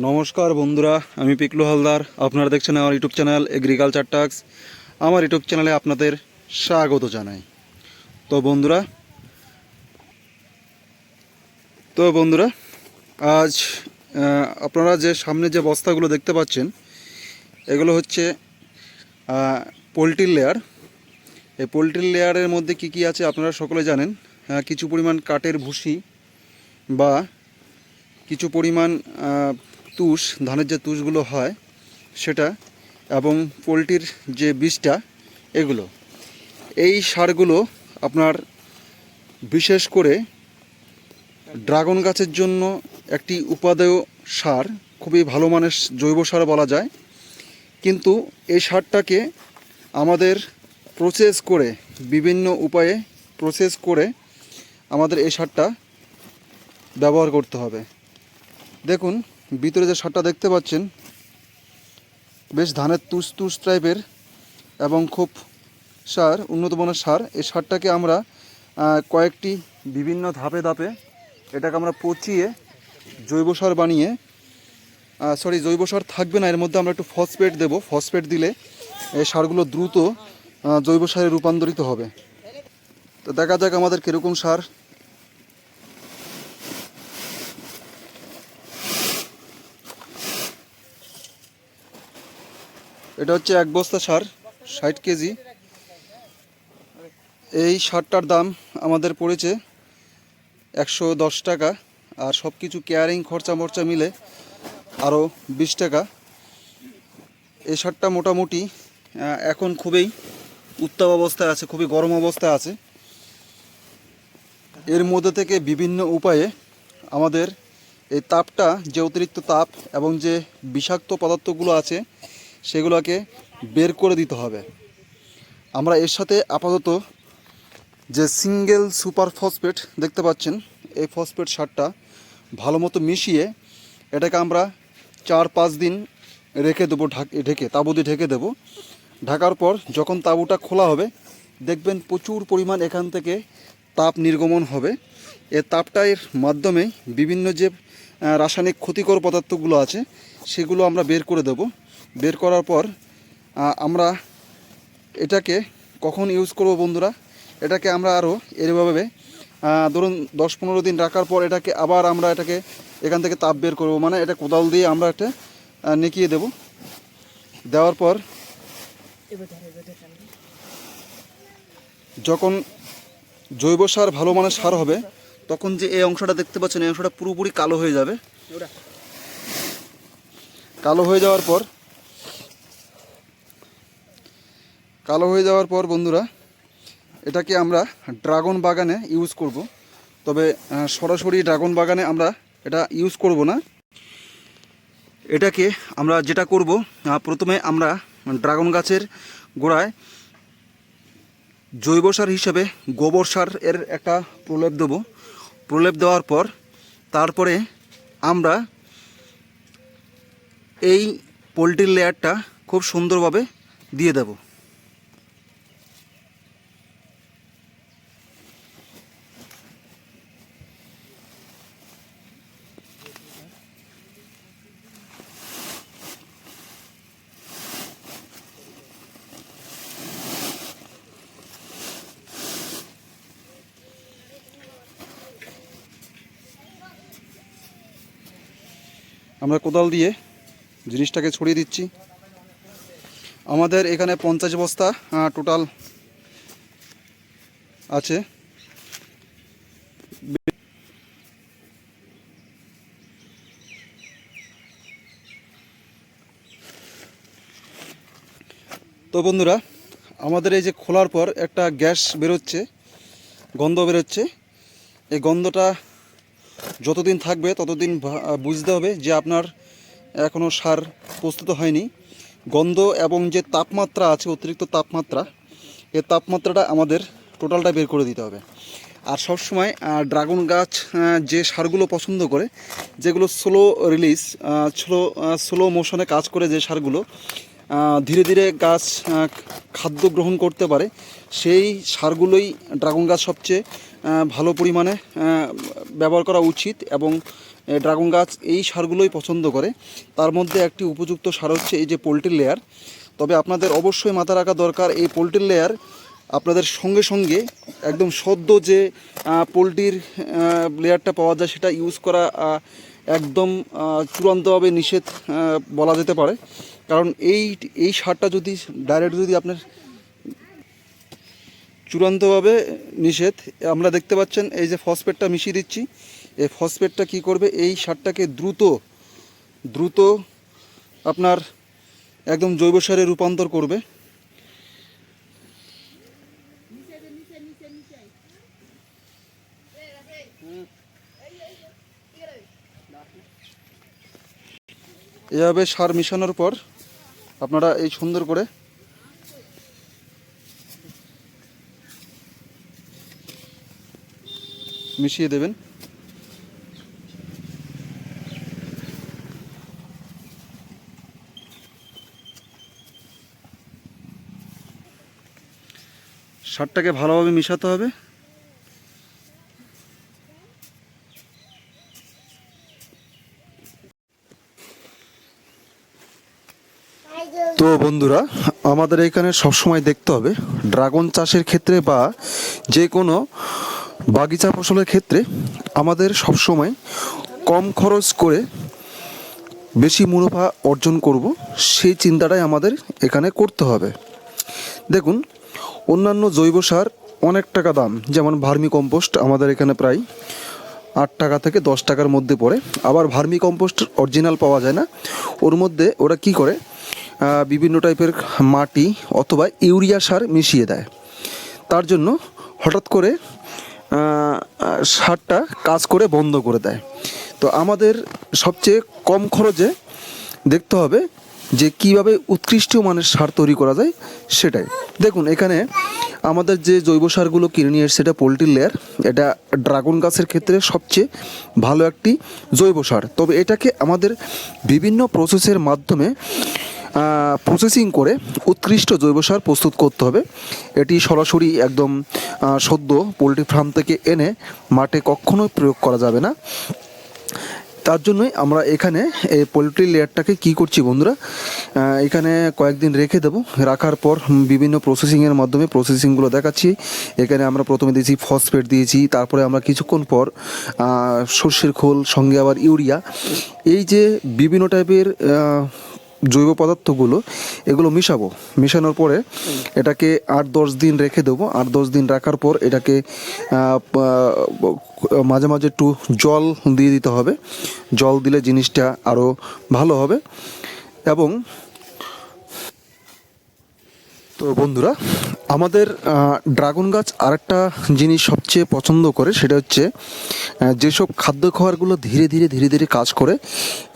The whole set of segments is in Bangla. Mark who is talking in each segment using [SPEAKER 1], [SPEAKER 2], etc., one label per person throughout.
[SPEAKER 1] নমস্কার বন্ধুরা, আমি পিকলু হালদার। আপনারা দেখছেন আমার ইউটিউব চ্যানেল এগ্রিকালচার টাক্স আমার ইউটিউব চ্যানেলে আপনাদের স্বাগত জানাই। তো বন্ধুরা তো বন্ধুরা, আজ আপনারা যে সামনে যে বস্তাগুলো দেখতে পাচ্ছেন, এগুলো হচ্ছে পোলট্রির লেয়ার এই পোলট্রির লেয়ারের মধ্যে কি কি আছে আপনারা সকলে জানেন। কিছু পরিমাণ কাঠের ভুসি বা কিছু পরিমাণ তুষ, ধানের যে তুষগুলো হয় সেটা এবং পোলট্রির যে বীজটা, এগুলো। এই সারগুলো আপনার বিশেষ করে ড্রাগন গাছের জন্য একটি উপাদেয় সার, খুবই ভালো মানের জৈব সার বলা যায়। কিন্তু এই সারটাকে আমাদের প্রসেস করে, বিভিন্ন উপায়ে প্রসেস করে আমাদের এই সারটা ব্যবহার করতে হবে। দেখুন ভিতরে যে সারটা দেখতে পাচ্ছেন, বেশ ধানের তুষ তুষ টাইপের এবং খুব সার, উন্নত মানের সার। এই সারটাকে আমরা কয়েকটি বিভিন্ন ধাপে ধাপে এটাকে আমরা পচিয়ে জৈব সার বানিয়ে সরি জৈব সার থাকবে না, এর মধ্যে আমরা একটু ফসফেট দেব। ফসফেট দিলে এই সারগুলো দ্রুত জৈব সারে রূপান্তরিত হবে। তো দেখা যাক আমাদের কীরকম সার এটা হচ্ছে এক বস্তা সার, ষাট কেজি। এই সারটার দাম আমাদের পড়েছে একশো দশ টাকা আর সব কিছু কেয়ারিং খরচা মরচা মিলে আরও বিশ টাকা। এই সারটা মোটামুটি এখন খুবই উত্তাপ অবস্থায় আছে, খুবই গরম অবস্থায় আছে। এর মধ্যে থেকে বিভিন্ন উপায়ে আমাদের এই তাপটা, যে অতিরিক্ত তাপ এবং যে বিষাক্ত পদার্থগুলো আছে সেগুলোকে বের করে দিতে হবে। আমরা এর সাথে আপাতত যে সিঙ্গেল সুপার ফসফেট দেখতে পাচ্ছেন, এই ফসফেট সারটা ভালো মতো মিশিয়ে এটাকে আমরা চার পাঁচ দিন রেখে দেবো ঢাক, ঢেকে, তাবু দিয়ে ঢেকে দেবো। ঢাকার পর যখন তাঁবুটা খোলা হবে, দেখবেন প্রচুর পরিমাণ এখান থেকে তাপ নির্গমন হবে। এ তাপটার মাধ্যমে বিভিন্ন যে রাসায়নিক ক্ষতিকর পদার্থগুলো আছে, সেগুলো আমরা বের করে দেব। বের করার পর আমরা এটাকে কখন ইউজ করব বন্ধুরা? এটাকে আমরা আরও এরভাবে ধরুন দশ পনেরো দিন রাখার পর এটাকে আবার আমরা এটাকে এখান থেকে তাপ বের করব। মানে এটা কোদাল দিয়ে আমরা এটা নেকিয়ে দেব। দেওয়ার পর যখন জৈব সার ভালো মানের সার হবে, তখন যে এই অংশটা দেখতে পাচ্ছেন, এই অংশটা পুরোপুরি কালো হয়ে যাবে। কালো হয়ে যাওয়ার পর কালো হয়ে যাওয়ার পর বন্ধুরা, এটাকে আমরা ড্রাগন বাগানে ইউজ করব। তবে সরাসরি ড্রাগন বাগানে আমরা এটা ইউজ করব না। এটাকে আমরা যেটা করব প্রথমে আমরা ড্রাগন গাছের গোড়ায় জৈব সার হিসেবে গোবর সার এর একটা প্রলেপ দেবো। প্রলেপ দেওয়ার পর, তারপরে আমরা এই পোলট্রির লেয়ারটা খুব সুন্দরভাবে দিয়ে দেব। আমরা কোদাল দিয়ে জিনিসটাকে ছড়িয়ে দিচ্ছি। আমাদের এখানে পঞ্চাশ বস্তা টোটাল আছে। তো বন্ধুরা, আমাদের এই যে খোলার পর একটা গ্যাস বেরোচ্ছে, গন্ধ বেরোচ্ছে। এই গন্ধটা যতদিন থাকবে ততদিন বুঝতে হবে যে আপনার এখনও সার প্রস্তুত হয়নি। গন্ধ এবং যে তাপমাত্রা আছে, অতিরিক্ত তাপমাত্রা, এ তাপমাত্রাটা আমাদের টোটালটা বের করে দিতে হবে। আর সবসময় ড্রাগন গাছ যে সারগুলো পছন্দ করে, যেগুলো স্লো রিলিজ স্লো স্লো মোশনে কাজ করে যে সারগুলো ধীরে ধীরে গাছ খাদ্য গ্রহণ করতে পারে, সেই সারগুলোই ড্রাগন গাছ সবচেয়ে ভালো পরিমাণে ব্যবহার করা উচিত এবং ড্রাগন গাছ এই সারগুলোই পছন্দ করে। তার মধ্যে একটি উপযুক্ত সার হচ্ছে এই যে পোলট্রি লেয়ার। তবে আপনাদের অবশ্যই মাথা রাখা দরকার, এই পোলট্রি লেয়ার আপনাদের সঙ্গে সঙ্গে একদম সদ্য যে পোলট্রির লেয়ারটা পাওয়া যায় সেটা ইউজ করা একদম চূড়ান্তভাবে নিষেধ বলা যেতে পারে। কারণ এই এই সারটা যদি, ডাইরেক্ট যদি আপনার চূড়ান্তভাবে নিষেধ। আমরা দেখতে পাচ্ছেন এই যে ফসফেটটা মিশিয়ে দিচ্ছি। এই ফসফেটটা কি করবে? এই সারটাকে দ্রুত দ্রুত আপনার একদম জৈব সারে রূপান্তর করবে। এভাবে সার মিশানোর পর আপনারা এই সুন্দর করে মিশিয়ে দেবেন। সারটাকে ভালোভাবে মিশাতে হবে। তো বন্ধুরা, আমাদের এখানে সবসময় দেখতে হবে, ড্রাগন চাষের ক্ষেত্রে বা যে কোনো বাগিচা ফসলের ক্ষেত্রে আমাদের সবসময় কম খরচ করে বেশি মুনাফা অর্জন করব, সেই চিন্তাটাই আমাদের এখানে করতে হবে। দেখুন, অন্যান্য জৈব সার অনেক টাকা দাম, যেমন ভার্মি কম্পোস্ট আমাদের এখানে প্রায় আট টাকা থেকে দশ টাকার মধ্যে পড়ে। আবার ভার্মি কম্পোস্ট অরিজিনাল পাওয়া যায় না, ওর মধ্যে ওরা কি করে বিভিন্ন টাইপের মাটি অথবা ইউরিয়া সার মিশিয়ে দেয়। তার জন্য হঠাৎ করে সারটা কাজ করে বন্ধ করে দেয়। তো আমাদের সবচেয়ে কম খরচে দেখতে হবে যে কীভাবে উৎকৃষ্ট মানের সার তৈরি করা যায় সেটাই। দেখুন, এখানে আমাদের যে জৈব সারগুলো কিনে নিয়ে এসছে, এটা পোলট্রি লেয়ার, এটা ড্রাগন গাছের ক্ষেত্রে সবচেয়ে ভালো একটি জৈব সার। তবে এটাকে আমাদের বিভিন্ন প্রসেসের মাধ্যমে প্রসেসিং করে উৎকৃষ্ট জৈব সার প্রস্তুত করতে হবে। এটি সরাসরি একদম সদ্য পোলট্রি ফার্ম থেকে এনে মাঠে কখনোই প্রয়োগ করা যাবে না। তার জন্যই আমরা এখানে এই পোলট্রি লেয়ারটাকে কি করছি বন্ধুরা? এখানে কয়েকদিন রেখে দেবো। রাখার পর বিভিন্ন প্রসেসিংয়ের মাধ্যমে প্রসেসিংগুলো দেখাচ্ছি। এখানে আমরা প্রথমে দিয়েছি ফসফেট দিয়েছি, তারপরে আমরা কিছুক্ষণ পর সর্ষের খোল, সঙ্গে আবার ইউরিয়া। এই যে বিভিন্ন টাইপের জৈব পদার্থগুলো, এগুলো মিশাবো। মেশানোর পরে এটাকে আট দশ দিন রেখে দেবো। আট দশ দিন রাখার পর এটাকে মাঝে মাঝে একটু জল দিয়ে দিতে হবে। জল দিলে জিনিসটা আরও ভালো হবে। এবং তো বন্ধুরা, আমাদের ড্রাগন গাছ আরেকটা জিনিস সবচেয়ে পছন্দ করে, সেটা হচ্ছে যেসব খাদ্য খাবারগুলো ধীরে ধীরে ধীরে ধীরে কাজ করে,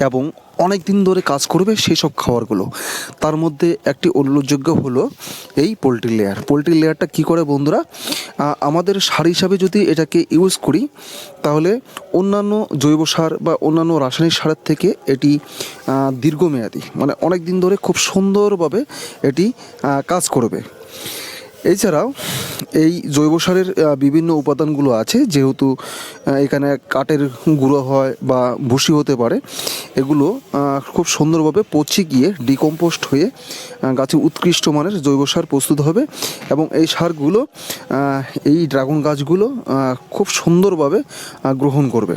[SPEAKER 1] এবং অনেক দিন ধরে কাজ করবে সেই সব খাবারগুলো। তার মধ্যে একটি উল্লেখযোগ্য হলো এই পোলট্রি লেয়ার। পোলট্রি লেয়ারটা কি করে বন্ধুরা? আমাদের সার হিসাবে যদি এটাকে ইউজ করি, তাহলে অন্যান্য জৈব সার বা অন্যান্য রাসায়নিক সারের থেকে এটি দীর্ঘমেয়াদী। মানে অনেক দিন ধরে খুব সুন্দরভাবে এটি কাজ করবে। এছাড়াও এই জৈব সারের বিভিন্ন উপাদানগুলো আছে, যেহেতু এখানে কাঠের গুঁড়ো হয় বা ভুসি হতে পারে, এগুলো খুব সুন্দরভাবে পচে গিয়ে ডিকম্পোস্ট হয়ে গাছে উৎকৃষ্ট মানের জৈব সার প্রস্তুত হবে এবং এই সারগুলো এই ড্রাগন গাছগুলো খুব সুন্দরভাবে গ্রহণ করবে।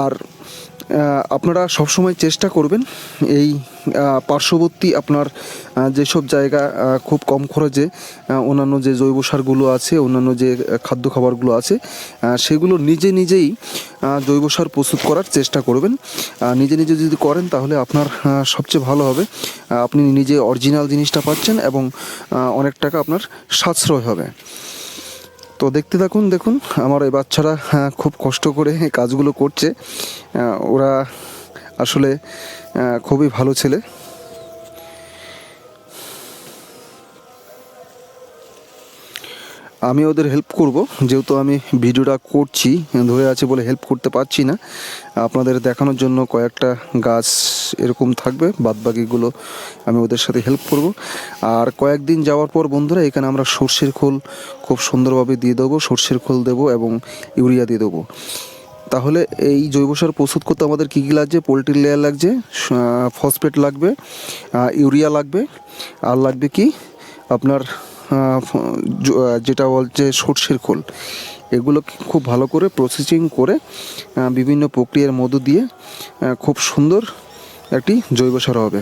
[SPEAKER 1] আর আপনারা সবসময় চেষ্টা করবেন এই পার্শ্ববর্তী আপনার যেসব জায়গা খুব কম খরচে অন্যান্য যে জৈব সারগুলো আছে, অন্যান্য যে খাদ্য খাবারগুলো আছে সেগুলো নিজে নিজেই জৈব সার প্রস্তুত করার চেষ্টা করবেন। নিজে নিজে যদি করেন তাহলে আপনার সবচেয়ে ভালো হবে। আপনি নিজে অরিজিনাল জিনিসটা পাচ্ছেন এবং অনেক টাকা আপনার সাশ্রয় হবে। তো দেখতে থাকুন দেখুন আমার এই বাচ্চারা হ্যাঁ, খুব কষ্ট করে কাজগুলো করছে। ওরা আসলে খুবই ভালো ছেলে। আমি ওদের হেল্প করব। যেহেতু আমি ভিডিওটা করছি, ধরে আছে বলে হেল্প করতে পারছি না। আপনাদের দেখানোর জন্য কয়েকটা গাছ এরকম থাকবে, বাদবাকিগুলো আমি ওদের সাথে হেল্প করব। আর কয়েকদিন যাওয়ার পর বন্ধুরা, এখানে আমরা সর্ষের খোল খুব সুন্দরভাবে দিয়ে দেবো, সর্ষের খোল দেবো এবং ইউরিয়া দিয়ে দেবো। তাহলে এই জৈব সার প্রস্তুত করতে আমাদের কী কী লাগছে? পোলট্রি লেয়ার লাগছে ফসফেট লাগবে ইউরিয়া লাগবে, আর লাগবে কি? আপনার যেটা বলছে সর্ষের খোল এগুলো খুব ভালো করে প্রসেসিং করে বিভিন্ন প্রক্রিয়ার মধ্য দিয়ে খুব সুন্দর একটি জৈব সার হবে।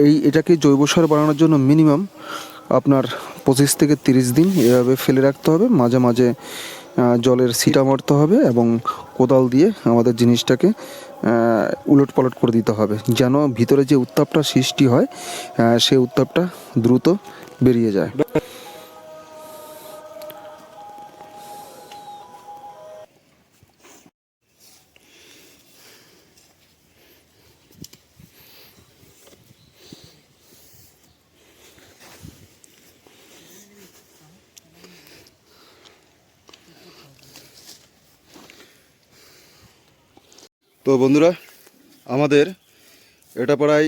[SPEAKER 1] এই, এটাকে জৈব সার বানানোর জন্য মিনিমাম আপনার পঁচিশ থেকে তিরিশ দিন এভাবে ফেলে রাখতে হবে। মাঝে মাঝে জলের সিটা মারতে হবে এবং কোদাল দিয়ে আমাদের জিনিসটাকে উলট পালট করে দিতে হবে, যেন ভিতরে যে উত্তাপটা সৃষ্টি হয় সেই উত্তাপটা দ্রুত বেরিয়ে যায়। তো বন্ধুরা, আমাদের এটা প্রায়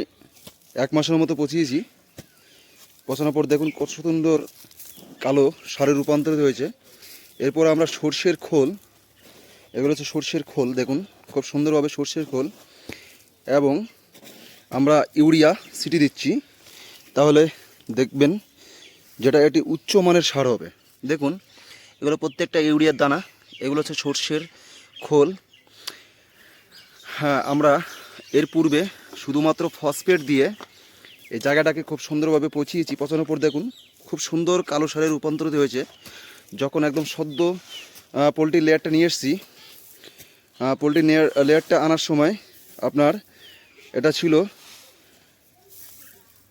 [SPEAKER 1] এক মাসের মতো পচিয়েছি। পচানোর পর দেখুন কত সুন্দর কালো সারে রূপান্তরিত হয়েছে। এরপর আমরা সর্ষের খোল, এগুলো হচ্ছে সর্ষের খোল, দেখুন খুব সুন্দরভাবে সর্ষের খোল। এবং আমরা ইউরিয়া, সিটি দিচ্ছি। তাহলে দেখবেন যেটা একটি উচ্চমানের সার হবে। দেখুন, এগুলো প্রত্যেকটা ইউরিয়ার দানা, এগুলো হচ্ছে সর্ষের খোল। আমরা এর পূর্বে শুধুমাত্র ফসফেট দিয়ে এই জায়গাটাকে খুব সুন্দরভাবে পচিয়েছি। পচানোর পর দেখুন, খুব সুন্দর কালো সারে রূপান্তরিত হয়েছে। যখন একদম সদ্য পোলট্রির লেয়ারটা নিয়ে এসেছি পোলট্রি লেয়ার লেয়ারটা আনার সময় আপনার এটা ছিল,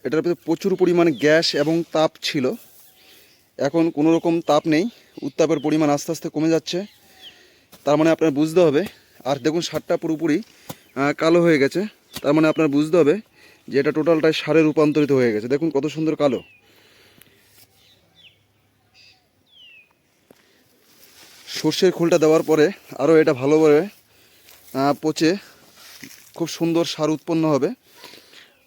[SPEAKER 1] এটার প্রচুর পরিমাণে গ্যাস এবং তাপ ছিল। এখন কোনো রকম তাপ নেই, উত্তাপের পরিমাণ আস্তে আস্তে কমে যাচ্ছে। তার মানে আপনার বুঝতে হবে আর দেখুন সারটা পুরোপুরি কালো হয়ে গেছে। তার মানে আপনার বুঝতে হবে যে এটা টোটালটাই সারে রূপান্তরিত হয়ে গেছে। দেখুন কত সুন্দর কালো। সর্ষের খোলটা দেওয়ার পরে আরও এটা ভালোভাবে পচে খুব সুন্দর সার উৎপন্ন হবে।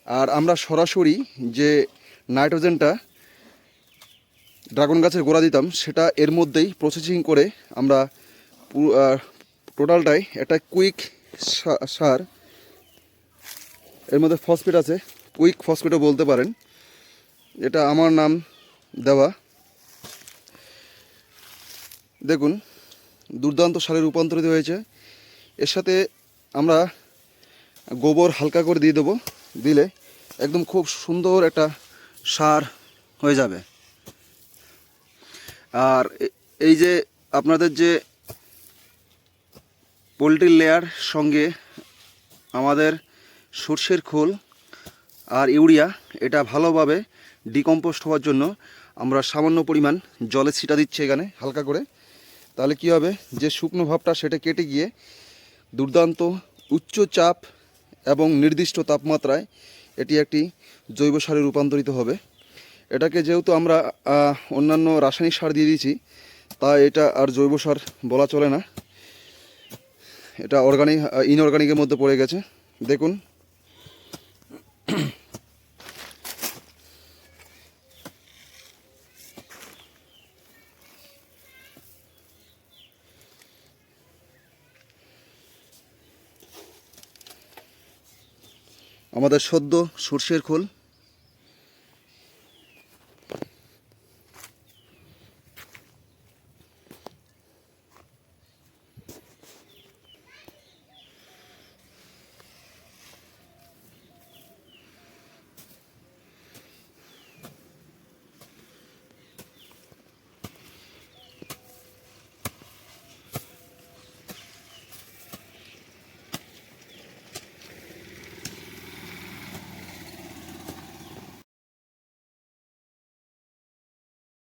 [SPEAKER 1] আর আমরা সরাসরি যে নাইট্রোজেনটা ড্রাগন গাছের গোড়া দিতাম, সেটা এর মধ্যেই প্রসেসিং করে আমরা টোটালটাই একটা কুইক সার, এর মধ্যে ফসফেট আছে। কুইক ফসফেটও বলতে পারেন। এটা আমার নাম দেওয়া। দেখুন, দুর্দান্ত সারে রূপান্তরিত হয়েছে। এর সাথে আমরা গোবর হালকা করে দিয়ে দেবো। দিলে একদম খুব সুন্দর একটা সার হয়ে যাবে। আর এই যে আপনাদের যে পোলট্রির লেয়ার সঙ্গে আমাদের সর্ষের খোল আর ইউরিয়া, এটা ভালোভাবে ডিকম্পোস্ট হওয়ার জন্য আমরা সামান্য পরিমাণ জলে ছিটা দিচ্ছি এখানে হালকা করে। তাহলে কি হবে? যে শুকনো ভাবটা সেটা কেটে গিয়ে দুর্দান্ত উচ্চ চাপ এবং নির্দিষ্ট তাপমাত্রায় এটি একটি জৈব সারে রূপান্তরিত হবে। এটাকে যেহেতু আমরা অন্যান্য রাসায়নিক সার দিয়ে দিয়েছি তাই এটা আর জৈব সার বলা চলে না। এটা অর্গানিক ইনঅর্গানিকের মধ্যে পড়ে গেছে। দেখুন। আমাদের সদ্য সর্ষের খোল।